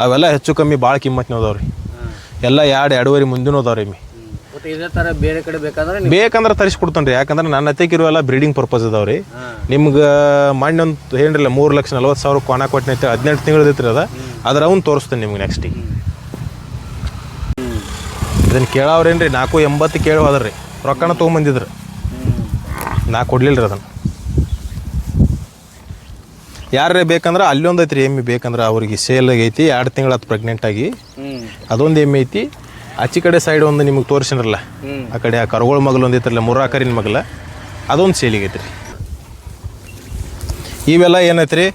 ಅವೆಲ್ಲ ಹೆಚ್ಚು ಕಮ್ಮಿ ಭಾಳ ಕಿಮ್ಮತ್ನ ಅದಾವ ರೀ ಎಲ್ಲ ಎರಡು ಎರಡೂವರೆ ಮುಂದಿನ ಅದಾವ ರೀ ಎಮ್ಮಿ ಇದೇ ಥರ ಬೇರೆ ಕಡೆ ಬೇಕಾದ್ರೆ ಬೇಕಂದ್ರೆ ತರಿಸ್ಕೊಡ್ತಾನೆ ರೀ ಯಾಕಂದ್ರೆ ನನ್ನ ಹತ್ತಿಕಿರುವೆಲ್ಲ ಬ್ರೀಡಿಂಗ್ ಪರ್ಪಸ್ ಇದಾವೆ ರೀ ನಿಮ್ಗೆ ಮಣ್ಣು ಒಂದು ಏನ್ರಿಲ್ಲ ಮೂರು ಲಕ್ಷ ನಲ್ವತ್ತು ಸಾವಿರ ಕೊನ ಕೊಟ್ಟಿನ ಹದಿನೆಂಟು ತಿಂಗಳು ಐತ್ರಿ ಅದ. ಅದ್ರ ಅವ್ನು ತೋರಿಸ್ತೇನೆ ನಿಮ್ಗೆ ನೆಕ್ಸ್ಟಿಗೆ ಇದನ್ನು ಕೇಳವ್ರೇನ್ರಿ ನಾಲ್ಕು ಎಂಬತ್ತು ಕೇಳುವ ಅದ್ರಿ ರೊಕ್ಕನ ತೊಗೊಂಬಂದಿದ್ರು. ನಾ ಕೊಡ್ಲಿಲ್ಲ ರೀ ಅದನ್ನು. ಯಾರೇ ಬೇಕಂದ್ರೆ ಅಲ್ಲೊಂದು ಐತ್ರಿ ಎಮ್ಮೆ ಬೇಕಂದ್ರೆ ಅವ್ರಿಗೆ ಸೇಲ್ ಐತಿ ಎರಡು ತಿಂಗಳು ಅದು ಪ್ರೆಗ್ನೆಂಟ್ ಆಗಿ. ಅದೊಂದು ಎಮ್ಮೆ ಐತಿ. ಆಚೆ ಕಡೆ ಸೈಡ್ ಒಂದು ನಿಮಗೆ ತೋರಿಸಿದ್ರಲ್ಲ ಆ ಕಡೆ ಆ ಕರುಗಳ ಮಗಲು ಒಂದು ಐತ್ರಲ್ಲ ಮುರಾಕರಿನ ಮಗಲ. ಅದೊಂದು ಸೇಲಿಗೆ ಐತ್ರಿ. ಇವೆಲ್ಲ ಏನೈತ್ರಿ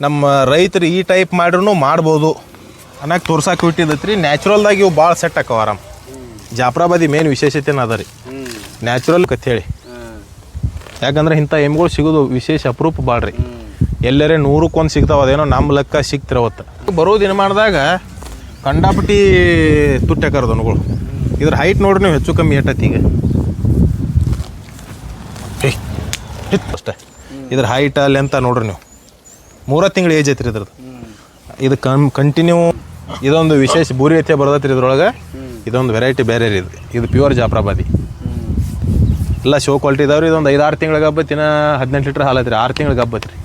ನಮ್ಮ ರೈತರು ಈ ಟೈಪ್ ಮಾಡ್ರೂ ಮಾಡ್ಬೋದು. ಅನ್ನಕ್ಕೆ ತೋರ್ಸಕ್ಕೆ ಬಿಟ್ಟಿದ್ದೈತ್ರಿ ನ್ಯಾಚುರಲ್ದಾಗಿ ಇವು ಭಾಳ ಸೆಟ್ ಆಕವ ಆರಾಮ್. ಜಾಫ್ರಾಬಾದಿ ಮೇನ್ ವಿಶೇಷತೆನ ಅದ ರೀ ನ್ಯಾಚುರಲ್ ಕಥೇಳಿ. ಯಾಕಂದ್ರೆ ಇಂಥ ಎಮ್ಗಳು ಸಿಗೋದು ವಿಶೇಷ ಅಪರೂಪ ಭಾಳ ರೀ ಎಲ್ಲರೇ ನೂರಕ್ಕೊಂದು ಸಿಗ್ತಾವ, ಅದೇನೋ ನಮ್ಮ ಲೆಕ್ಕ ಸಿಗ್ತಿರವತ್ತು ಬರೋ ದಿನ ಮಾಡಿದಾಗ ಕಂಡಾಪಟ್ಟಿ ತುಟ್ಟಾಕಾರ ದನಗಳು ಇದ್ರ ಹೈಟ್ ನೋಡ್ರಿ ನೀವು ಹೆಚ್ಚು ಕಮ್ಮಿ ಏಟತಿ ಈಗ. ಅಷ್ಟೇ. ಇದ್ರ ಹೈಟ್ ಲೆಂತ ನೋಡ್ರಿ ನೀವು. ಮೂರ ತಿಂಗಳು ಏಜ್ ಐತ್ರಿ ಇದ್ರದ್ದು. ಇದು ಕಮ್ ಕಂಟಿನ್ಯೂ ಇದೊಂದು ವಿಶೇಷ ಬೂರಿ ಐತೆ ಬರ್ದತ್ರಿ ಇದ್ರೊಳಗೆ. ಇದೊಂದು ವೆರೈಟಿ ಬೇರೆ ರೀ ಇದು. ಇದು ಪ್ಯೂರ್ ಜಾಫ್ರಾಬಾದಿ. ಎಲ್ಲ ಶೋ ಕ್ವಾಲಿಟಿ ಇದಾವ್ರಿ. ಇದೊಂದು ಐದಾರು ತಿಂಗಳಿಗೆ ತಿಂಗಳ ಗಬ್ಬತ್ತಿನ ಹದಿನೆಂಟು ಲೀಟ್ರ್ ಹಾಲು ಆರು ತಿಂಗಳಿಗೆ ಹಬ್ಬತ್ತು ರೀ ಹ್ಞೂ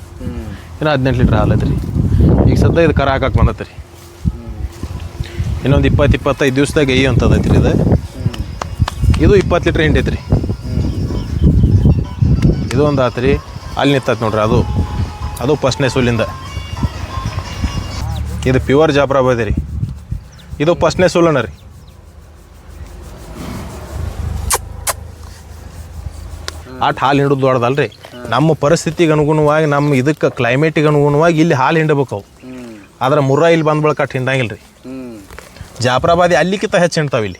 ಇನ್ನು ಹದಿನೆಂಟು ಲೀಟ್ರ್ ಹಾಲು ಐತ್ರಿ ಈಗ ಸದ್ಯ ಇದು ಕರ ಹಾಕಕ್ಕೆ ಬಂದತ್ತೆ ರೀ ಇನ್ನೊಂದು ಇಪ್ಪತ್ತು ಇಪ್ಪತ್ತೈದು ದಿವ್ಸದಾಗ ಎಯ್ಯು ಅದೈತೆ ರೀ ಇದು. ಇದು ಇಪ್ಪತ್ತು ಲೀಟ್ರ್ ಹಿಂಡೈತೆ ರೀ ಇದು ಒಂದು ರೀ ಅಲ್ಲಿ ನಿಂತೈತೆ ನೋಡ್ರಿ ಅದು. ಅದು ಫಸ್ಟ್ನೇ ಸೂಲಿಂದ ಇದು ಪ್ಯೂರ್ ಜಾಬ್ರಾ ರೀ ಇದು ಫಸ್ಟ್ನೇ ಸೂಲನ ರೀ. ಆಟ್ ಹಾಲು ಹಿಂಡೋದು ದೊಡ್ಡದಲ್ರಿ. ನಮ್ಮ ಪರಿಸ್ಥಿತಿಗೆ ಅನುಗುಣವಾಗಿ ನಮ್ಮ ಇದಕ್ಕೆ ಕ್ಲೈಮೇಟಿಗೆ ಅನುಗುಣವಾಗಿ ಇಲ್ಲಿ ಹಾಲು ಹಿಂಡಬೇಕು ಅವು. ಆದ್ರೆ ಮುರ್ರ ಇಲ್ಲಿ ಬಂದ ಬಳಿಕ ಅಟ್ ಹಿಂಡಂಗಿಲ್ಲ ರೀ ಜಾಫ್ರಾಬಾದಿ ಅಲ್ಲಿಕ್ಕಿಂತ ಹೆಚ್ಚು ಹಿಂಡ್ತಾವೆ ಇಲ್ಲಿ.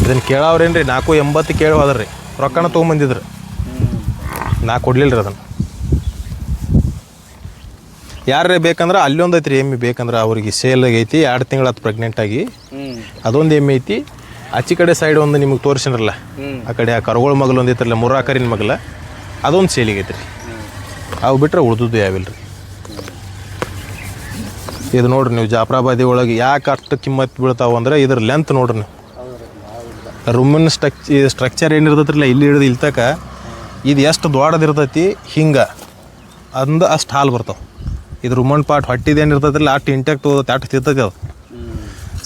ಇದನ್ನು ಇದನ್ನು ಕೇಳವ್ರೇನ್ರಿ? ನಾಲ್ಕು ಎಂಬತ್ತು ಕೇಳಿ ಹೋದ್ರಿ. ರೊಕ್ಕನ ತೊಗೊಂಬಂದಿದ್ರು. ನಾ ಕೊಡ್ಲಿಲ್ಲ ರೀ ಅದನ್ನು. ಯಾರೇ ಬೇಕಂದ್ರೆ ಅಲ್ಲೊಂದು ಐತ್ರಿ ಎಮ್ಮಿ ಬೇಕಂದ್ರೆ ಅವ್ರಿಗೆ ಸೇಲ್ ಐತಿ ಎರಡು ತಿಂಗಳು ಅದು ಪ್ರೆಗ್ನೆಂಟ್ ಆಗಿ. ಅದೊಂದು ಎಮ್ಮೆ ಐತಿ. ಆಚೆ ಕಡೆ ಸೈಡ್ ಒಂದು ನಿಮಗೆ ತೋರಿಸಿದ್ರಲ್ಲ ಆ ಕಡೆ ಆ ಕರುಗಳ ಮಗಲು ಒಂದು ಐತ್ರಲ್ಲ ಮುರಾಕರಿನ ಮಗಲ ಅದೊಂದು ಸೇಲಿಗೆ ರೀ ಅವು ಬಿಟ್ರೆ ಉಳಿದದ್ದು ಯಾವಿಲ್ಲ ರೀ ಇದು ನೋಡ್ರಿ ನೀವು ಜಾಫ್ರಾಬಾದಿ ಒಳಗೆ ಯಾಕೆ ಅಷ್ಟು ಕಿಮ್ಮತ್ತು ಬೀಳ್ತಾವೆ ಅಂದ್ರೆ ಇದ್ರ ಲೆಂತ್ ನೋಡ್ರಿ ನೀವು. ರೂಮಿನ ಸ್ಟ್ರಕ್ ಸ್ಟ್ರಕ್ಚರ್ ಏನಿರ್ತೈತ್ರಲ್ಲ ಇಲ್ಲಿ ಹಿಡಿದು ಇಲ್ಲಿ ತಕ ಇದು ಎಷ್ಟು ದೊಡ್ಡದಿರ್ತೈತಿ ಹಿಂಗೆ. ಅಂದ ಅಷ್ಟು ಹಾಲು ಬರ್ತಾವೆ. ಇದು ರುಮನ್ ಪಾಟ್ ಹೊಟ್ಟಿದೇನಿರ್ತೈತಿಲ್ಲ ಅಷ್ಟು ಇಂಟ್ಯಾಕ್ಟ್ ಹೋಗುತ್ತೆ ಅಷ್ಟು ತಿರ್ತೈತಿ ಅದು.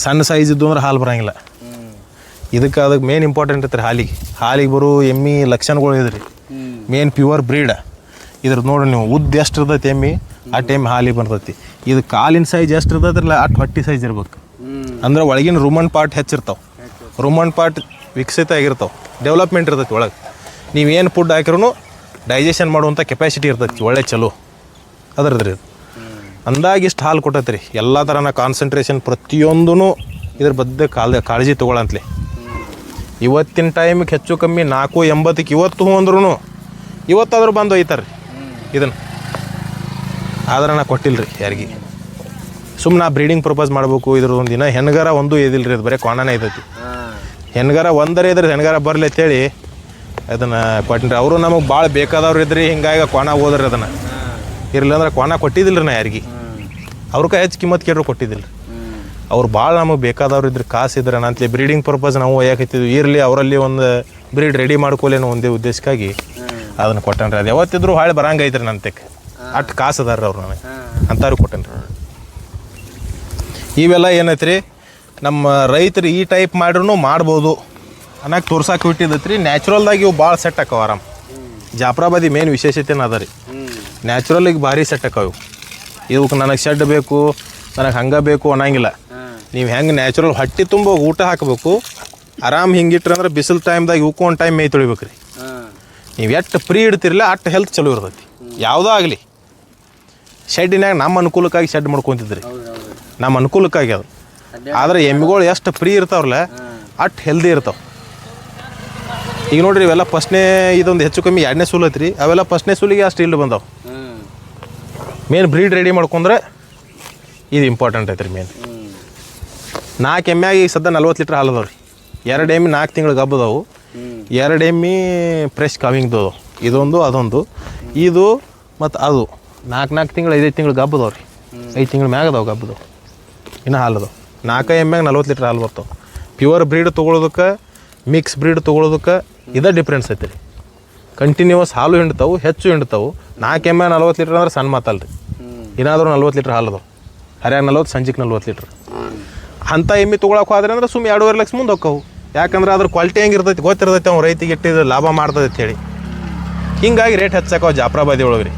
ಸಣ್ಣ ಸೈಜ್ ಇದ್ದು ಅಂದ್ರೆ ಹಾಲು ಬರಂಗಿಲ್ಲ. ಇದಕ್ಕೆ ಅದಕ್ಕೆ ಮೇನ್ ಇಂಪಾರ್ಟೆಂಟ್ ಐತ್ರಿ ಹಾಲಿಗೆ. ಹಾಲಿಗೆ ಬರೋ ಎಮ್ಮಿ ಲಕ್ಷಣಗಳು ಇದ್ರಿ ಮೇನ್ ಪ್ಯೂರ್ ಬ್ರೀಡ್ ಇದ್ರ ನೋಡ್ರಿ ನೀವು, ಉದ್ದ ಎಷ್ಟು ಇರ್ತೈತಿ ಎಮ್ಮಿ? ಆ ಟೈಮ್ ಹಾಲಿಗೆ ಬರ್ತೈತಿ ಇದು ಕಾಲಿನ ಸೈಜ್ ಎಷ್ಟು ಇರ್ತೈತ್ರಲ್ಲ ಆ ಹೊಟ್ಟಿ ಸೈಜ್ ಇರ್ಬೇಕು? ಅಂದ್ರೆ ಒಳಗಿನ ರುಮನ್ ಪಾರ್ಟ್ ಹೆಚ್ಚಿರ್ತಾವೆ. ರುಮನ್ ಪಾರ್ಟ್ ವಿಕಸಿತ ಆಗಿರ್ತಾವೆ. ಡೆವಲಪ್ಮೆಂಟ್ ಇರ್ತೈತಿ ಒಳಗೆ. ಏನು ಫುಡ್ ಹಾಕಿರೂ ಡೈಜೆಷನ್ ಮಾಡುವಂಥ ಕೆಪಾಸಿಟಿ ಇರ್ತೈತಿ. ಒಳ್ಳೆ ಚಲೋ. ಅದರದ್ರಿ ಇದು. ಅಂದಾಗಿ ಇಷ್ಟು ಹಾಲು ಕೊಟ್ಟೈತ್ರಿ. ಎಲ್ಲ ಥರನ ಕಾನ್ಸಂಟ್ರೇಷನ್ ಪ್ರತಿಯೊಂದೂ ಇದ್ರ ಬಗ್ಗೆ ಕಾಳ ಕಾಳಜಿ ತೊಗೊಳಂತ್ಲಿ. ಇವತ್ತಿನ ಟೈಮಿಗೆ ಹೆಚ್ಚು ಕಮ್ಮಿ ನಾಲ್ಕು ಎಂಬತ್ತಕ್ಕೆ ಇವತ್ತು ಹ್ಞೂ ಅಂದ್ರೂ ಇವತ್ತಾದ್ರೂ ಬಂದು ಒಯ್ತಾರೆ ರೀ ಇದನ್ನು. ಆದ್ರೆ ನಾ ಕೊಟ್ಟಿಲ್ಲ ರೀ ಯಾರಿಗೆ. ಸುಮ್ಮನೆ ನಾ ಬ್ರೀಡಿಂಗ್ ಪ್ರಪೋಸ್ ಮಾಡಬೇಕು ಇದ್ರ ಒಂದು ದಿನ. ಹೆಣ್ಗಾರ ಒಂದು ಇದಿಲ್ಲ ರೀ ಅದು ಬರೀ ಕೊಣನೇ ಐತೈತಿ. ಹೆಣ್ಗಾರ ಒಂದರೇ ಇದ್ರೆ ಹೆಣ್ಗಾರ ಬರಲಿ ಅಂತೇಳಿ ಅದನ್ನು ಕೊಟ್ಟಿರಿ ಅವರು ನಮಗೆ ಭಾಳ ಬೇಕಾದವ್ರು ಇದ್ರಿ, ಹಿಂಗಾಗಿ ಕೊಣ ಹೋದ್ರಿ ಅದನ್ನು. ಇರಲಿಲ್ಲ ಅಂದ್ರೆ ಕೊಣ ಕೊಟ್ಟಿದ್ದಿಲ್ಲ ರೀ ನಾ ಯಾರಿಗೆ. ಅವ್ರ ಹೆಚ್ಚು ಕಿಮ್ಮತ್ತು ಕೇಳ್ರು ಕೊಟ್ಟಿದ್ದಿಲ್ಲ ರೀ ಅವ್ರು ಭಾಳ ನಮಗೆ ಬೇಕಾದವ್ರು ಇದ್ರೆ ಕಾಸು ಇದ್ರೆ ಅಂತಲೇ ಬ್ರೀಡಿಂಗ್ ಪರ್ಪಸ್ ನಾವು ಒಯ್ಯಾಕತ್ತಿದ್ವಿ. ಇರಲಿ, ಅವರಲ್ಲಿ ಒಂದು ಬ್ರೀಡ್ ರೆಡಿ ಮಾಡ್ಕೊಲೇನೋ ಒಂದೇ ಉದ್ದೇಶಕ್ಕಾಗಿ ಅದನ್ನು ಕೊಟ್ಟನ್ರಿ. ಅದು ಯಾವತ್ತಿದ್ರು ಹಾಳೆ ಬರಂಗ ಐತ್ರಿ ನನ್ನ ತೆಕ್. ಅಷ್ಟು ಕಾಸು ಅದಾರ ಅವ್ರು ನನಗೆ ಅಂತಾರು ಕೊಟ್ಟನ್ರಿ. ಇವೆಲ್ಲ ಏನೈತ್ರಿ? ನಮ್ಮ ರೈತರು ಈ ಟೈಪ್ ಮಾಡ್ರೂ ಮಾಡ್ಬೋದು. ಅನ್ನಕ್ಕೆ ತೋರ್ಸಕ್ಕೆ ಬಿಟ್ಟಿದ್ದೈತ್ರಿ ನ್ಯಾಚುರಲ್ದಾಗಿ ಇವು ಭಾಳ ಸೆಟ್ ಆಕವ ಆರಾಮ್. ಜಾಫ್ರಾಬಾದಿ ಮೇನ್ ವಿಶೇಷತೆನ ಅದ ರೀ. ನ್ಯಾಚುರಲಿಗೆ ಭಾರಿ ಸೆಟ್ ಆಕವ ಇವು. ಇವಕ್ಕೆ ನನಗೆ ಶೆಡ್ ಬೇಕು, ನನಗೆ ಹಂಗೆ ಬೇಕು ಅನ್ನಂಗಿಲ್ಲ. ನೀವು ಹೆಂಗೆ ನ್ಯಾಚುರಲ್ ಹೊಟ್ಟೆ ತುಂಬ ಊಟ ಹಾಕಬೇಕು ಆರಾಮ್ ಹಿಂಗಿಟ್ರಿ ಅಂದ್ರೆ ಬಿಸಿಲು ಟೈಮ್ದಾಗ ಇವಕ್ಕೂ ಒಂದು ಟೈಮ್ ಮೇಯ್ ತೊಳಿಬೇಕು ರೀ ನೀವು ಎಷ್ಟು ಫ್ರೀ ಇಡ್ತಿರಲ್ಲ ಅಷ್ಟು ಹೆಲ್ತ್ ಚಲೋ ಇರ್ತೈತಿ. ಯಾವುದೋ ಆಗಲಿ. ಶೆಡ್ಡಿನಾಗ ನಮ್ಮ ಅನುಕೂಲಕ್ಕಾಗಿ ಶೆಡ್ ಮಾಡ್ಕೊತಿದ್ರಿ. ನಮ್ಮ ಅನುಕೂಲಕ್ಕಾಗಿ ಅದು. ಆದ್ರೆ ಎಮ್ಮಿಗಳು ಎಷ್ಟು ಫ್ರೀ ಇರ್ತಾವ್ರಲ್ಲ ಅಷ್ಟು ಹೆಲ್ದಿ ಇರ್ತಾವೆ. ಈಗ ನೋಡ್ರಿ ಇವೆಲ್ಲ ಫಸ್ಟ್ನೇ ಇದೊಂದು ಹೆಚ್ಚು ಕಮ್ಮಿ ಎರಡನೇ ಸೂಲ್ ಐತ್ರಿ. ಅವೆಲ್ಲ ಫಸ್ಟ್ನೇ ಸೂಲಿಗೆ ಅಷ್ಟು ಇಲ್ಲಿ ಬಂದಾವೆ. ಮೇನ್ ಬ್ರೀಡ್ ರೆಡಿ ಮಾಡ್ಕೊಂಡ್ರೆ ಇದು ಇಂಪಾರ್ಟೆಂಟ್ ಐತ್ರಿ ಮೇನ್ ನಾಲ್ಕು ಎಮ್ಮೆ ಈಗ ಸದ್ಯ ನಲ್ವತ್ತು ಲೀಟ್ರ್ ಹಾಲು ರೀ ಎರಡು ಎಮ್ಮಿ ನಾಲ್ಕು ತಿಂಗಳು ಗಬ್ಬದವು ಎರಡು ಎಮ್ಮಿ ಫ್ರೆಶ್ ಕವಿಂಗ್ದು ಇದೊಂದು, ಅದೊಂದು. ಇದು ಮತ್ತು ಅದು. ನಾಲ್ಕು ನಾಲ್ಕು ತಿಂಗಳು, ಐದೈದು ತಿಂಗಳು ಹಬ್ಬದವು ರೀ ಐದು ತಿಂಗಳು ಮ್ಯಾಗ ಗಬ್ಬದವು ಗಬ್ಬದು ಇನ್ನು ಹಾಲು ಅದಾವ. ನಾಲ್ಕು ಎಮ್ಮ್ಯಾಗ ನಲ್ವತ್ತು ಲೀಟ್ರ್ ಹಾಲು ಬರ್ತಾವೆ. ಪ್ಯೂರ್ ಬ್ರೀಡ್ ತೊಗೊಳೋದಕ್ಕೆ ಮಿಕ್ಸ್ ಬ್ರೀಡ್ ತೊಗೊಳೋದಕ್ಕೆ ಇದೇ ಡಿಫ್ರೆನ್ಸ್ ಐತೆ ರೀ ಕಂಟಿನ್ಯೂಸ್ ಹಾಲು ಹಿಂಡ್ತಾವು, ಹೆಚ್ಚು ಹಿಂಡ್ತಾವೆ. ನಾಲ್ಕು ಎಮ್ಮೆ ನಲ್ವತ್ತು ಲೀಟ್ರ್ ಅಂದ್ರೆ ಸಣ್ಣ ಮಾತಲ್ಲ ರೀ ಏನಾದರೂ ನಲ್ವತ್ತು ಲೀಟ್ರ್ ಹಾಲು ಅದಾವೆ. ಹರ್ಯಾಗ ನಲ್ವತ್ತು ಸಂಜೆಗೆ ನಲ್ವತ್ತು ಲೀಟ್ರ್. ಅಂಥ ಎಮ್ಮೆ ತೊಗೊಳಕ್ಕೆ ಹೋದ್ರೆ ಅಂದ್ರೆ ಸುಮ್ಮನೆ ಎರಡೂವರೆ ಲಕ್ಷ ಮುಂದೆ ಹೋಕ್ಕವು ಯಾಕಂದ್ರೆ ಅದ್ರ ಕ್ವಾಲಿಟಿ ಹೆಂಗಿರ್ತೈತಿ, ಗೊತ್ತಿರ್ತೈತೆ ಅವ್ನು ರೈತಿಗೆ ಇಟ್ಟಿದ್ದು ಲಾಭ ಮಾಡ್ತೈತೆ ಹೇಳಿ. ಹಿಂಗಾಗಿ ರೇಟ್ ಹೆಚ್ಚಾಕವ ಜಾಫ್ರಾಬಾದಿ ಒಳಗೆ ರೀ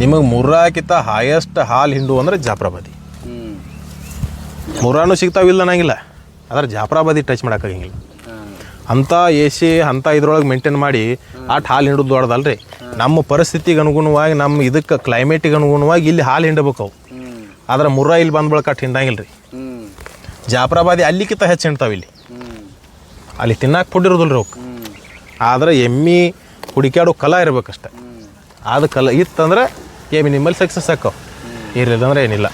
ನಿಮಗೆ ಮುರ್ರಾಕಿಂತ ಹೈಯೆಸ್ಟ್ ಹಾಲು ಹಿಂಡು ಅಂದ್ರೆ ಜಾಫ್ರಾಬಾದಿ. ಮುರ್ರಾನು ಸಿಗ್ತಾವಿಲ್ಲ ಅನ್ನಂಗಿಲ್ಲ. ಆದ್ರೆ ಜಾಫ್ರಾಬಾದಿ ಟಚ್ ಮಾಡೋಕ್ಕಾಗಿಲ್ಲ ಅಂಥ ಎ ಸಿ ಅಂಥ ಇದ್ರೊಳಗೆ ಮೇಂಟೈನ್ ಮಾಡಿ ಆಟ್ ಹಾಲು ಹಿಂಡೋದು ದೊಡ್ಡದಲ್ರಿ. ನಮ್ಮ ಪರಿಸ್ಥಿತಿಗೆ ಅನುಗುಣವಾಗಿ, ನಮ್ಮ ಇದಕ್ಕೆ ಕ್ಲೈಮೇಟಿಗೆ ಅನುಗುಣವಾಗಿ ಇಲ್ಲಿ ಹಾಲು ಹಿಂಡಬೇಕು ಆದ್ರೆ ಮುರ್ರಾ ಇಲ್ಲಿ ಬಂದ್ಬಳಕ ಅಟ್ ಹಿಂಡಂಗಿಲ್ಲ ರೀ ಜಾಫ್ರಾಬಾದಿ ಅಲ್ಲಿಕ್ಕಿಂತ ಹೆಚ್ಚು ಹಿಂಡ್ತಾವೆ ಇಲ್ಲಿ. ಅಲ್ಲಿ ತಿನ್ನಕ್ಕೆ ಫುಡ್ ಇರೋದಿಲ್ಲ ರೀ ಅವ್ಕೆ. ಆದ್ರೆ ಎಮ್ಮಿ ಹುಡುಕ್ಯಾಡೋ ಕಲ ಇರ್ಬೇಕಷ್ಟೆ. ಅದು ಕಲ ಇತ್ತಂದ್ರೆ ಎಮ್ಮಿ ನಿಮ್ಮಲ್ಲಿ ಸಕ್ಸಸ್ ಇರಲಿಲ್ಲ ಅಂದ್ರೆ ಏನಿಲ್ಲ.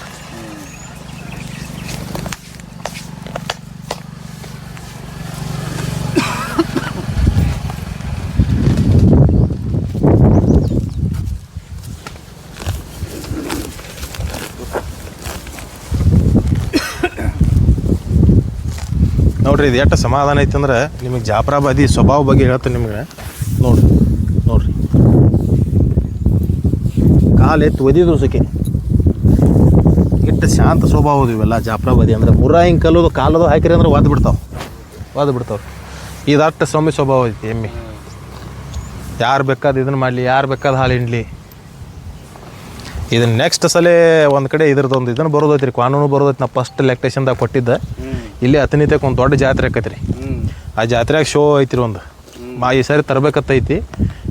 ನೋಡ್ರಿ, ಇದು ಎಷ್ಟು ಸಮಾಧಾನ ಐತಂದ್ರೆ ನಿಮಗೆ ಜಾಪ್ರಾಬಾದಿ ಸ್ವಭಾವ ಬಗ್ಗೆ ಹೇಳ್ತೀನಿ ನಿಮಗೆ. ನೋಡ್ರಿ ನೋಡ್ರಿ. ಕಾಲು ಎತ್ತು ಒದಿದ್ರು ಸುಖಿ. ಇಟ್ಟು ಶಾಂತ ಸ್ವಭಾವ ಇವೆಲ್ಲ ಜಾಫ್ರಾಬಾದಿ ಅಂದ್ರೆ. ಮುರಾ ಹಿಂಗೆ ಕಲ್ಲೋದು, ಕಾಲದು ಹಾಕಿರಿ ಅಂದ್ರೆ ಒದ್ದು ಬಿಡ್ತಾವೆ. ಒದ್ದು ಇದು ಅಷ್ಟು ಸೌಮ್ಯ ಸ್ವಭಾವ ಐತಿ, ಎಮ್ಮೆ. ಯಾರು ಬೇಕಾದ ಇದನ್ನು ಮಾಡಲಿ, ಯಾರು ಬೇಕಾದ ಹಾಲು ಹಿಂಡ್ಲಿ. ಇದನ್ನು ನೆಕ್ಸ್ಟ್ ಸಲ ಒಂದು ಕಡೆ ಇದ್ರದ್ದು ಇದನ್ನು ಬರೋದೈತಿ ರೀ ಕಾನೂನು ಬರೋದೈತಿ ನಾ ಫಸ್ಟ್ ಲೆಕ್ಟೇಷನ್ದಾಗ ಕೊಟ್ಟಿದ್ದೆ. ಇಲ್ಲಿ ಅತನಿತಕ್ಕೆ ಒಂದು ದೊಡ್ಡ ಜಾತ್ರೆ ಆಕೈತಿ ರೀ ಆ ಜಾತ್ರೆಗೆ ಶೋ ಐತಿ ರೀ ಒಂದು ಮಾ ಈ ಸಾರಿ ತರಬೇಕತ್ತೈತಿ.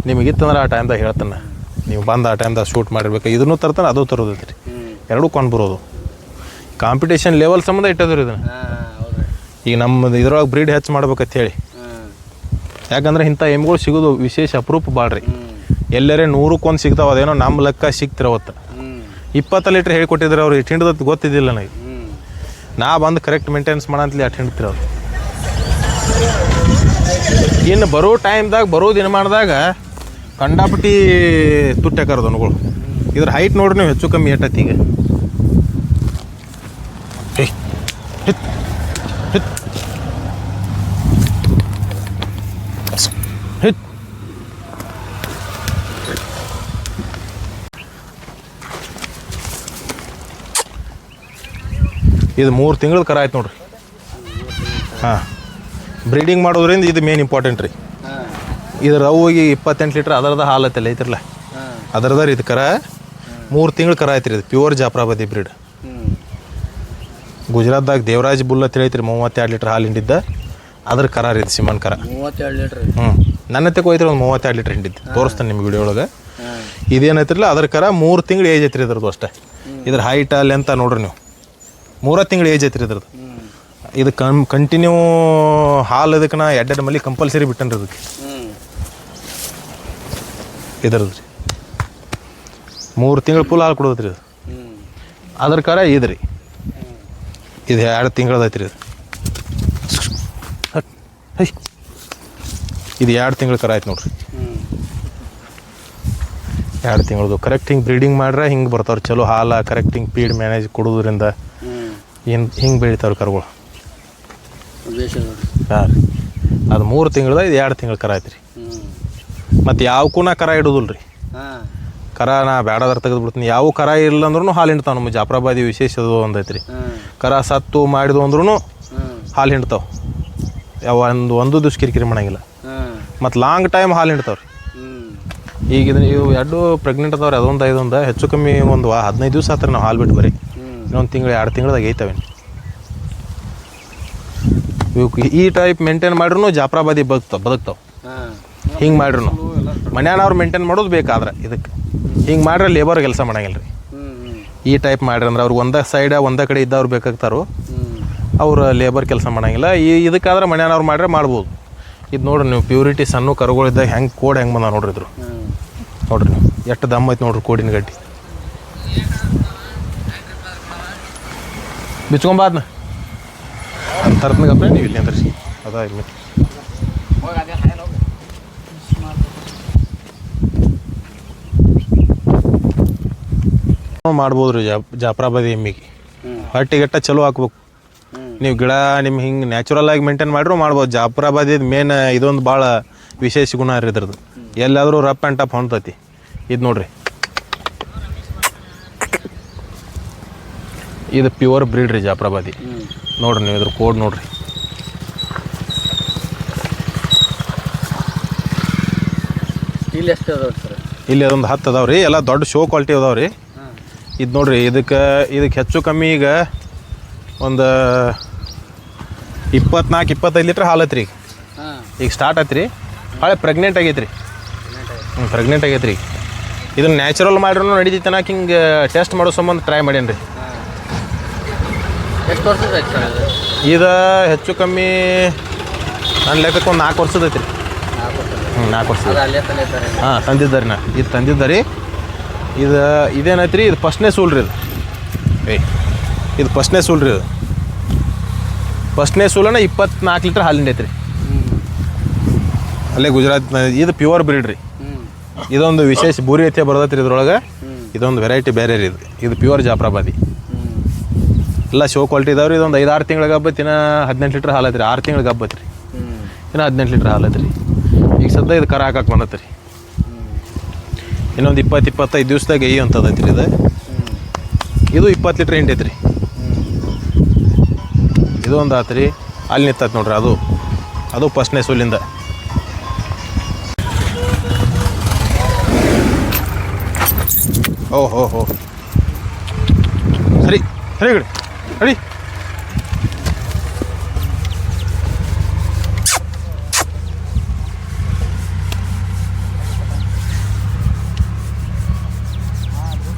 ನಿಮಗಿತ್ತಂದ್ರೆ ಆ ಟೈಮ್ದಾಗ ಹೇಳ್ತಾನೆ. ನೀವು ಬಂದು ಆ ಟೈಮ್ದಾಗ ಶೂಟ್ ಮಾಡಿರ್ಬೇಕು. ಇದನ್ನು ತರ್ತಾನೆ ಅದು ತರೋದೈತಿ ಎರಡೂ ಕೊಂಡು ಬರೋದು. ಕಾಂಪಿಟೇಷನ್ ಲೆವೆಲ್ ಸಂಬಂಧ ಇಟ್ಟದ್ರಿ ಇದನ್ನು. ಈಗ ನಮ್ಮದು ಇದ್ರೊಳಗೆ ಬ್ರೀಡ್ ಹೆಚ್ಚು ಮಾಡ್ಬೇಕಂತ ಹೇಳಿ. ಯಾಕಂದ್ರೆ ಇಂಥ ಎಮ್ಗಳು ಸಿಗೋದು ವಿಶೇಷ ಅಪರೂಪ ಬಾಳ್ರಿ. ಎಲ್ಲರೇ ನೂರಕ್ಕೊಂದು ಸಿಗ್ತಾವ ಅದೇನೋ ನಮ್ಮ ಲೆಕ್ಕ ಸಿಗ್ತಿರ ಅವತ್ತು ಇಪ್ಪತ್ತು ಲೀಟ್ರ್ ಹೇಳಿಕೊಟ್ಟಿದ್ರೆ ಅವ್ರು ಇಟ್ಟು ಹಿಂಡ್ದತ್ತು ಗೊತ್ತಿದ್ದಿಲ್ಲ ನನಗೆ. ನಾ ಬಂದು ಕರೆಕ್ಟ್ ಮೇಂಟೆನೆನ್ಸ್ ಮಾಡಂತಲಿ ಅಟ್ ಹಿಂಡ್ತಿರ ಅವ್ರು. ಇನ್ನು ಬರೋ ಟೈಮ್ದಾಗ ಬರೋ ದಿನಮಾನದಾಗ ಕಂಡಾಪಟ್ಟಿ ತುಟ್ಟಾಕಾರ ದನಗಳು ಇದ್ರ ಹೈಟ್ ನೋಡ್ರಿ ನೀವು ಹೆಚ್ಚು ಕಮ್ಮಿ ಏಟೈತಿ ಈಗ. ಇದು ಮೂರು ತಿಂಗಳ ಕರ ಆಯ್ತು ನೋಡ್ರಿ. ಹಾಂ. ಬ್ರೀಡಿಂಗ್ ಮಾಡೋದ್ರಿಂದ ಇದು ಮೇನ್ ಇಂಪಾರ್ಟೆಂಟ್ ರೀ. ಇದು ರವ್ ಹೋಗಿ ಇಪ್ಪತ್ತೆಂಟು ಲೀಟ್ರ್ ಅದರದ ಹಾಲು ಐತಲ್ಲ ಐತಿರಲ್ಲ. ಅದರದ ರೀ ಇದು ಕರ ಮೂರು ತಿಂಗಳು ಕರ ಐತ್ರಿ ಇದು ಪ್ಯೂರ್ ಜಾಫ್ರಾಬಾದಿ ಬ್ರೀಡ್ ಗುಜರಾತ್ದಾಗ ದೇವರಾಜ್ ಬುಲ್ ಅಂತ ಐತ್ರಿ ಮೂವತ್ತೆರಡು ಲೀಟ್ರ್ ಹಾಲು ಹಿಂಡಿದ್ದ ಅದ್ರ ಕರ ರೀ ಇದು ಸಿಮನ್ ಕರ. ಮೂವತ್ತೆರಡು ಲೀಟ್ರ್ ಹ್ಞೂ ನನ್ನ ತೆಗೆ ಹೋಯ್ತ್ರಿ ಒಂದು ಮೂವತ್ತೆರಡು ಲೀಟ್ರ್ ಹಿಂಡಿದ್ದು ತೋರಿಸ್ತಾನೆ ನಿಮ್ಗೆ ವಿಡಿಯೋ ಒಳಗೆ. ಇದೇನೈತಿರಲ್ಲ ಇದೇನೈತ್ರಲ್ಲ ಅದ್ರ ಕರ ಮೂರು ತಿಂಗಳು ಏಜ್ ಐತ್ರಿ ಇದ್ರದ್ದು ಅಷ್ಟೇ. ಇದ್ರ ಹೈಟ್ ಲೆಂತ ನೋಡ್ರಿ ನೀವು. ಮೂರ ತಿಂಗಳು ಏಜ್ ಐತ್ರಿ ಇದ್ರದ್ದು. ಇದು ಕಂ ಕಂಟಿನ್ಯೂ ಹಾಲು ಇದಕ್ಕೆ ನಾ ಎಡ್ಡೆಡ್ ಮಲ್ಲಿ ಕಂಪಲ್ಸರಿ ಬಿಟ್ಟನ್ರಿ ಇದಕ್ಕೆ. ಹ್ಞೂ ಇದ್ರದ್ದು ರೀ. ಮೂರು ತಿಂಗಳು ಫುಲ್ ಹಾಲು ಕೊಡೋದ್ರಿ ಇದು. ಅದ್ರ ಕರ ಇದು ರೀ ಇದು ಎರಡು ತಿಂಗಳದೈತಿ ರೀ ಇದು. ಇದು ಎರಡು ತಿಂಗಳ ಕರ ಆಯ್ತು ನೋಡ್ರಿ. ಎರಡು ತಿಂಗಳದು. ಕರೆಕ್ಟ್ ಹಿಂಗೆ ಬ್ರೀಡಿಂಗ್ ಮಾಡ್ರೆ ಹಿಂಗೆ ಬರ್ತಾವ್ರಿ. ಚಲೋ ಹಾಲು ಕರೆಕ್ಟ್ ಹಿಂಗೆ ಪೀಡ್ ಮ್ಯಾನೇಜ್ ಕೊಡೋದ್ರಿಂದ. ಏನು ಹಿಂಗೆ ಬೆಳಿತಾವ್ರಿ ಕರುಗಳು. ಹಾಂ ರೀ ಅದು ಮೂರು ತಿಂಗಳದ ಇದು ಎರಡು ತಿಂಗಳ ಕರ ಐತ್ರಿ. ಮತ್ತು ಯಾವಕ್ಕೂ ನಾ ಕರ ಇಡೋದಿಲ್ಲ ರೀ ಕರ ನಾ ಬೇಡದ್ರ ತೆಗೆದು ಬಿಡ್ತೀನಿ ಯಾವ ಕರ ಇಲ್ಲ ಅಂದ್ರೂ ಹಾಲು ಹಿಂಡ್ತಾವೆ ನಮ್ಮ ಜಾಫ್ರಾಬಾದಿ ವಿಶೇಷ ಅದು ಒಂದೈತೆ ರೀ ಕರ ಸತ್ತು ಮಾಡಿದ್ವು ಅಂದ್ರೂ ಹಾಲು ಹಿಂಡ್ತಾವೆ. ಯಾವ ಒಂದು ಒಂದು ದಿವ್ಸ ಕಿರಿಕಿರಿ ಮಾಡಂಗಿಲ್ಲ. ಮತ್ತು ಲಾಂಗ್ ಟೈಮ್ ಹಾಲು ಹಿಂಡ್ತಾವ್ರಿ. ಈಗ ಇದನ್ನ ಇವು ಎರಡು ಪ್ರೆಗ್ನೆಂಟ್ ಅದಾವ್ರಿ ಅದೊಂದು ಇದೊಂದು ಹೆಚ್ಚು ಕಮ್ಮಿ ಒಂದು ಹದಿನೈದು ದಿವಸ ಆತ್ರಿ ನಾವು ಹಾಲು ಬಿಟ್ಟು ಬರೀ. ಇನ್ನೊಂದು ತಿಂಗಳು ಎರಡು ತಿಂಗಳದಾಗ ಐತವೇನು? ಇವಕ್ಕೆ ಈ ಟೈಪ್ ಮೇಂಟೈನ್ ಮಾಡ್ರೂ ಜಾಫ್ರಾಬಾದಿ ಬದುಕ್ತಾವ ಬದುಕ್ತಾವೆ. ಹಿಂಗೆ ಮಾಡ್ರು ಮನ್ಯಾನವ್ರು ಮೇಂಟೈನ್ ಮಾಡೋದು ಬೇಕಾದ್ರೆ ಇದಕ್ಕೆ ಹಿಂಗೆ ಮಾಡ್ರೆ ಲೇಬರ್ ಕೆಲಸ ಮಾಡಂಗಿಲ್ಲ ರೀ ಈ ಟೈಪ್ ಮಾಡ್ರಿ ಅಂದ್ರೆ ಅವ್ರಿಗೆ ಒಂದೇ ಸೈಡ ಒಂದೇ ಕಡೆ ಇದ್ದವ್ರು ಬೇಕಾಗ್ತಾರೋ. ಅವ್ರು ಲೇಬರ್ ಕೆಲಸ ಮಾಡಂಗಿಲ್ಲ. ಈ ಇದಕ್ಕಾದ್ರೆ ಮನ್ಯಾನವ್ರು ಮಾಡ್ರೆ ಮಾಡ್ಬೋದು. ಇದು ನೋಡ್ರಿ ನೀವು ಪ್ಯೂರಿಟಿ ಸಣ್ಣ ಕರುಗಳಿದ್ದಾಗ ಹೆಂಗೆ ಕೋಡ್ ಹೆಂಗೆ ಬಂದ ನೋಡ್ರಿ ಇದ್ರು. ನೋಡ್ರಿ ನೀವು. ಎಷ್ಟು ದಮ್ಮ ಐತೆ ನೋಡ್ರಿ ಕೋಡಿನ ಗಡ್ಡಿ. ಬಿಚ್ಕೊಂಬಾದ್ನ. ತರತ್ನಾಗಪ್ಪ ನೀವು ಇಲ್ಲಿ ಅಂದ್ರಿ ಅದ ಇಲ್ಲಿ. ಮಾಡ್ಬೋದು ರೀ ಜಾಪ್ ಜಾಫ್ರಾಬಾದಿ ಎಮ್ಮಿಗೆ. ಹೊಟ್ಟಿಗೆಟ್ಟ ಚಲೋ ಹಾಕ್ಬೇಕು. ನೀವು ಗಿಡ ನಿಮ್ಗೆ ಹಿಂಗೆ ನ್ಯಾಚುರಲ್ ಆಗಿ ಮೇಂಟೈನ್ ಮಾಡ್ರು ಮಾಡ್ಬೋದು. ಜಾಫ್ರಾಬಾದಿ ಮೇನ್ ಇದೊಂದು ಭಾಳ ವಿಶೇಷ ಗುಣ ರೀ ಇದ್ರದ್ದು. ಎಲ್ಲಾದರೂ ರಪ್ ಆ್ಯಂಡ್ ಟಪ್ ಹೊಂದತಿ ಇದು ನೋಡ್ರಿ. ಇದು ಪ್ಯೂರ್ ಬ್ರೀಡ್ ರೀ ಜಾಫ್ರಾಬಾದಿ. ನೋಡ್ರಿ ನೀವು ಇದ್ರ ಕೋಡ್ ನೋಡ್ರಿ. ಇಲ್ಲಿ ಎಷ್ಟು ಅದಾವೆ ಸರ್? ಇಲ್ಲಿ ಅದೊಂದು ಹತ್ತು ಅದಾವ ರೀ ಎಲ್ಲ ದೊಡ್ಡ ಶೋ ಕ್ವಾಲಿಟಿ ಅದಾವ ರೀ. ಇದು ನೋಡ್ರಿ ಇದಕ್ಕೆ ಇದಕ್ಕೆ ಹೆಚ್ಚು ಕಮ್ಮಿ ಈಗ ಒಂದು ಇಪ್ಪತ್ನಾಲ್ಕು ಇಪ್ಪತ್ತೈದು ಲೀಟ್ರ್ ಹಾಲು ಐತ್ರಿ ಈಗ. ಈಗ ಸ್ಟಾರ್ಟ್ ಆಯ್ತು ರೀ. ಭಾಳ ಪ್ರೆಗ್ನೆಂಟ್ ಆಗೈತೆ ರೀ ಹ್ಞೂ ಪ್ರೆಗ್ನೆಂಟ್ ಆಗೈತೆ ರೀ ಇದನ್ನು ನ್ಯಾಚುರಲ್ ಮಾಡ್ರೂ ನಡೀತೈತೆ ಅನ್ನಕ್ಕೆ ಹಿಂಗೆ ಟೆಸ್ಟ್ ಮಾಡೋ ಸಂಬಂಧ ಟ್ರೈ ಮಾಡೇನಿ ರೀ ಎಷ್ಟು ವರ್ಷದ ಸರ್ ಇದು? ಹೆಚ್ಚು ಕಮ್ಮಿ ನನ್ನ ಲೆಕ್ಕಕ್ಕೆ ಒಂದು ನಾಲ್ಕು ವರ್ಷದ ಐತ್ರಿ. ನಾಲ್ಕು ವರ್ಷದ ಹ್ಞೂ ನಾಲ್ಕು ವರ್ಷದ ಅದು ಅಲ್ಲೇ ತಲೆ ಹಾಂ ತಂದಿದ್ದಾರೆ ನಾ. ಇದು ತಂದಿದ್ದಾರೆ. ಇದು ಇದೇನೈತೆ ರೀ ಇದು ಫಸ್ಟ್ನೇ ಸೂಲ್ ರೀ ಇದು. ಏಯ್ ಇದು ಫಸ್ಟ್ನೇ ಸೂಲ್ ರೀ ಇದು. ಫಸ್ಟ್ನೇ ಸೂಲನ ಇಪ್ಪತ್ನಾಲ್ಕು ಲೀಟ್ರ್ ಹಾಲಿಂದ ಐತ್ರಿ. ಅಲ್ಲೇ ಗುಜರಾತ್ ಇದು ಪ್ಯೂರ್ ಬ್ರೀಡ್ ರೀ. ಹ್ಞೂ ಇದೊಂದು ವಿಶೇಷ ಬೂರಿ ಐತೆ ಬರ್ತೈತೆ ರೀ ಇದ್ರೊಳಗೆ ಇದೊಂದು ವೆರೈಟಿ ಬೇರೆ ರೀ ಇದು. ಇದು ಪ್ಯೂರ್ ಜಾಫ್ರಾಬಾದಿ. ಎಲ್ಲ ಶೋ ಕ್ವಾಲಿಟಿ ಇದಾವ್ರಿ. ರೀ ಇದೊಂದು ಐದು ಆರು ತಿಂಗಳ ಗಬ್ಬತ್ತು ಇನ್ನ ಹದಿನೆಂಟು ಲೀಟ್ರ್ ಹಾಲು ರೀ ಆರು ತಿಂಗಳ ಗಬ್ಬತ್ತು ರೀ ಇನ್ನು ಹದಿನೆಂಟು ಲೀಟ್ರ್ ಹಾಲು ರೀ ಈಗ ಸದ್ಯ ಇದು ಕರ ಹಾಕಕ್ಕೆ ಬಂದತ್ತೆ ರೀ ಇನ್ನೊಂದು ಇಪ್ಪತ್ತು ಇಪ್ಪತ್ತೈದು ದಿವ್ಸದಾಗ ಎಯ್ಯು ಅಂತದೈತ್ರಿ ಇದು. ಇದು ಇಪ್ಪತ್ತು ಲೀಟ್ರ್ ಹಿಂಡಿ ಐತ್ರಿ. ಇದು ಒಂದು ಆತು ರೀ ಅಲ್ಲಿ ನಿಂತೈತೆ ನೋಡ್ರಿ ಅದು. ಅದು ಫಸ್ಟ್ನೇ ಸೂಲಿಂದ ಓ ಹೋ ಹೋ. ಸರಿ ಸರಿ ಕಡೆ ಸರಿ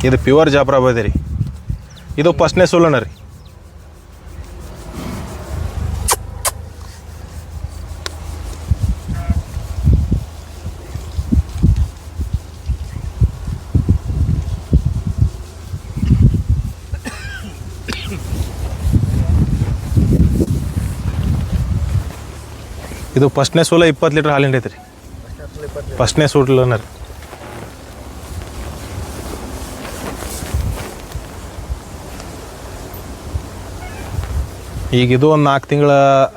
ಇದು ಪ್ಯೂರ್ ಜಾಫ್ರಾಬಾದಿ ರೀ ಇದು ಫಸ್ಟ್ನೇ ಸೂಲನ ರೀ. ಇದು ಫಸ್ಟ್ನೇ ಸೂಲ ಇಪ್ಪತ್ತು ಲೀಟ್ರ್ ಹಾಲಿಂದ ರೀ ಫಸ್ಟ್ನೇ ಸೂಟ್ಲನ ರೀ ಈಗ ಇದು ಒಂದು ನಾಲ್ಕು ತಿಂಗಳ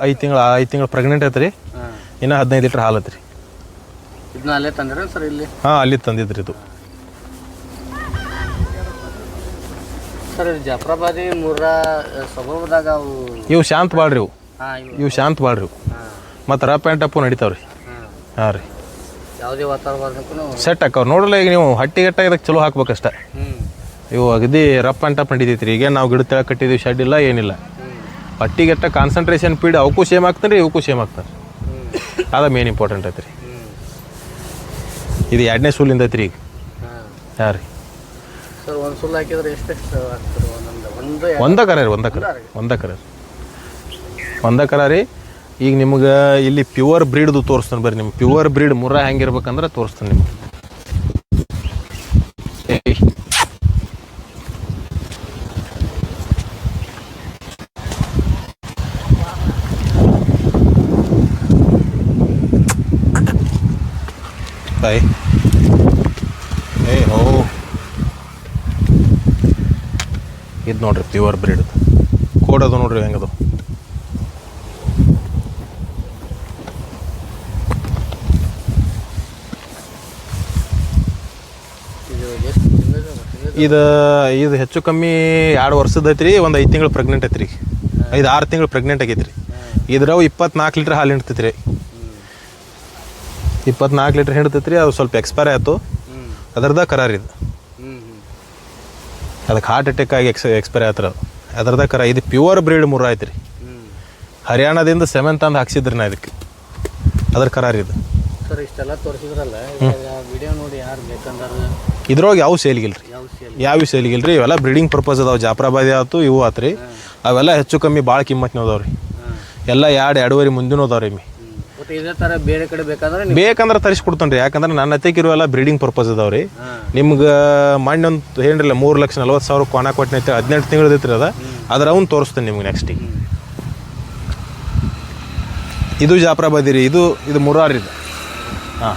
ಐದು ತಿಂಗಳ ಐದು ತಿಂಗಳ ಪ್ರೆಗ್ನೆಂಟ್ ಐತ್ರಿ. ಇನ್ನ ಇನ್ನು ಹದಿನೈದು ಲೀಟ್ರ್ ಹಾಲು ಐತ್ರಿ. ರೀ ಅಲ್ಲೇ ತಂದಿರ ಸರ್ ಇಲ್ಲಿ? ಹಾಂ ಅಲ್ಲಿ ತಂದಿದ್ರಿ ಇದು. ಸರ್ ಇದು ಜಾಫ್ರಾಬಾದಿ ಮುರ್ರಾ ಸ್ವಭಾವದಾಗ ಅವು ಇವು ಶಾಂತ ಬಾಳ್ರಿ ಇವು. ಇವು ಶಾಂತ ಬಾಳ್ರಿ ಇವು. ಮತ್ತು ರಪ್ ಆ್ಯಂಡ್ ಟಪ್ಪು ನಡಿತಾವೆ ರೀ ಹಾಂ ರೀ. ಯಾವುದೇ ವಾತಾವರಣಕ್ಕೂ ಸೆಟ್ ಹಾಕವ್ರು. ನೋಡಲ್ಲ ಈಗ ನೀವು ಹಟ್ಟಿಗಟ್ಟಾಗ ಇದಕ್ಕೆ ಚಲೋ ಹಾಕ್ಬೇಕಷ್ಟೆ ಇವು ಅಗದಿ ರಪ್ ಆ್ಯಂಡ್ ಟಪ್ ರೀ ಈಗ ನಾವು ಗಿಡ ತೆಳ ಕಟ್ಟಿದ್ದೀವಿ ಶೆಡ್ ಇಲ್ಲ ಏನಿಲ್ಲ. ಹಟ್ಟಿಗೆಟ್ಟ ಕಾನ್ಸಂಟ್ರೇಷನ್ ಪೀಡ್ ಅವಕ್ಕೂ ಸೇಮ್ ಆಗ್ತಾನೆ ರೀ ಇವಕ್ಕೂ ಸೇಮ್ ಆಗ್ತಾರೆ ಹ್ಞೂ ಅದ ಮೇನ್ ಇಂಪಾರ್ಟೆಂಟ್ ಐತೆ ರೀ ಇದು ಎರಡನೇ ಸೂಲಿಂದ ಐತ್ರಿ ಈಗ. ಹಾಂ. ರೀ. ಸರ್ ಒಂದು ಸುಲ್ ಹಾಕಿದ್ರೆ ಎಷ್ಟೆಷ್ಟು ಒಂದು ಒಂದ ಕರ ರೀ ಒಂದ ಕರ ಒಂದ ಕರ ಒಂದ ಕರ ರೀ. ಈಗ ನಿಮ್ಗೆ ಇಲ್ಲಿ ಪ್ಯೂರ್ ಬ್ರೀಡ್ದು ತೋರಿಸ್ತಾನೆ ಬರ್ರಿ ನಿಮ್ಗೆ. ಪ್ಯೂರ್ ಬ್ರೀಡ್ ಮುರ ಹೆಂಗಿರ್ಬೇಕಂದ್ರೆ ತೋರಿಸ್ತಾನೆ ನಿಮ್ಗೆ. ಹೋ. ಇದು ನೋಡ್ರಿ ಪ್ಯೂರ್ ಬ್ರೀಡ್ ಕೋಡ್ ಅದು ನೋಡ್ರಿ ಹೆಂಗದು ಇದು ಎಷ್ಟು ತಿಂಗಳು ತಿಂಗಳು ಇದು ಇದು ಹೆಚ್ಚು ಕಮ್ಮಿ ಎರಡು ವರ್ಷದ ಐತ್ರಿ ಒಂದು ಐದು ತಿಂಗಳು ಪ್ರೆಗ್ನೆಂಟ್ ಐತ್ರಿ. ಐದು ಆರು ತಿಂಗಳು ಪ್ರೆಗ್ನೆಂಟ್ ಆಗೈತ್ರಿ. ಇದ್ರಾವು ಇಪ್ಪತ್ನಾಲ್ಕು ಲೀಟ್ರ್ ಹಾಲು ಹಿಂಡ್ತೈತಿ ರೀ ಇಪ್ಪತ್ನಾಲ್ಕು ಲೀಟ್ರ್ ಹಿಂಡ್ತೈತಿ ರೀ ಅದು ಸ್ವಲ್ಪ ಎಕ್ಸ್ಪೈರ್ ಆಯಿತು. ಅದರದ ಕರಾರ ಇದು. ಅದಕ್ಕೆ ಹಾರ್ಟ್ ಅಟ್ಯಾಕ್ ಆಗಿ ಎಕ್ಸ್ ಎಕ್ಸ್ಪೈರ್ ಆಯ್ತು ಅದು. ಅದ್ರದ ಕರ ಇದು ಪ್ಯೂರ್ ಬ್ರೀಡ್ ಮೂರ ಐತ್ರಿ ರೀ ಹರಿಯಾಣದಿಂದ ಸೆವೆನ್ ತಂದು ಹಾಕ್ಸಿದ್ರಿ ನಾ ಇದಕ್ಕೆ ಅದ್ರ ಕರಾರ್ ಇದು. ಸರ್ ಇಷ್ಟೆಲ್ಲ ತೋರಿಸಿದ್ರಲ್ಲ ವಿಡಿಯೋ ನೋಡಿ ಯಾರು ಬೇಕಂದ್ರೆ. ಇದ್ರೊಳಗೆ ಯಾವ ಸೇಲ್ಗಿಲ್ಲ ರೀ ಯಾವ ವಿಷಯ ಇಲ್ಲ ರೀ ಇವೆಲ್ಲ ಬ್ರೀಡಿಂಗ್ ಪರ್ಪಸ್ ಅದಾವೆ. ಜಾಫ್ರಾಬಾದಿ ಆಯ್ತು ಇವು ಆತು ರೀ. ಅವೆಲ್ಲ ಹೆಚ್ಚು ಕಮ್ಮಿ ಭಾಳ ಕಿಮ್ಮತ್ನ ಅದಾವೆ ರೀ ಎಲ್ಲ ಎರಡು ಎರಡುವರೆ ಮುಂದಿನ ಅದಾವೆ ರೀ ಮಿ. ಇದೇ ಥರ ಬೇರೆ ಕಡೆ ಬೇಕಾದ್ರೆ ಬೇಕಂದ್ರೆ ತರಿಸ್ಕೊಡ್ತಾನೆ ರೀ ಯಾಕಂದ್ರೆ ನನ್ನ ಹತ್ತಿರ ಎಲ್ಲ ಬ್ರೀಡಿಂಗ್ ಪರ್ಪಸ್ ಅದಾವೆ ರೀ. ನಿಮ್ಗೆ ಮಣ್ಣು ಒಂದು ಏನಿಲ್ಲ ಮೂರು ಲಕ್ಷ ನಲ್ವತ್ತು ಸಾವಿರ ಕೊನ ಕೊಟ್ಟಿನ ಹದಿನೆಂಟು ತಿಂಗಳು ಐತ್ರಿ ಅದ. ಅದ್ರ ಅವ್ನು ತೋರಿಸ್ತೇನೆ ನಿಮ್ಗೆ ನೆಕ್ಸ್ಟ್ ಇದು ಜಾಫ್ರಾಬಾದಿ ರೀ. ಇದು ಇದು ಮುರಾರಿ ಇದು ಹಾಂ.